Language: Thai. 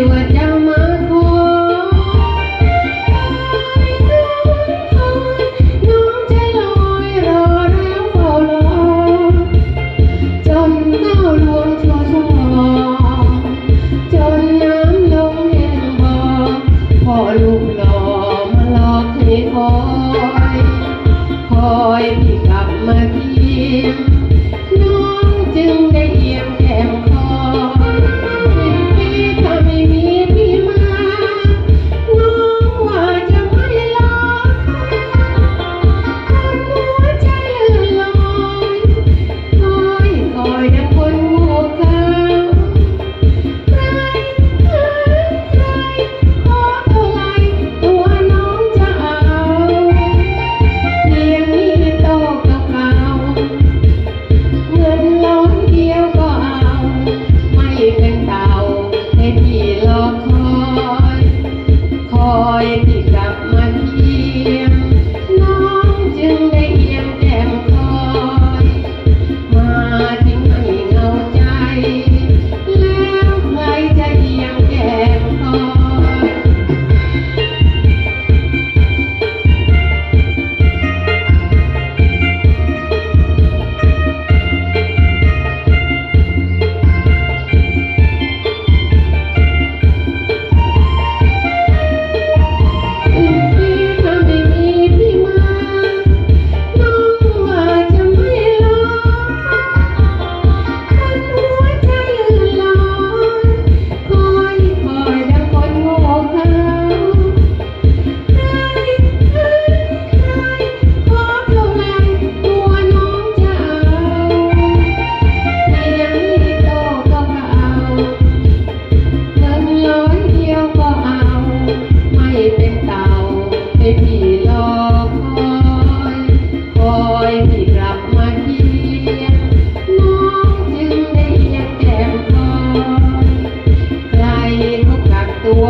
dewa พี่รอคอยคอยพี่กลับมาเยี่ยมน้องจึงได้เพีงแก้มคอยใครเขกักตัว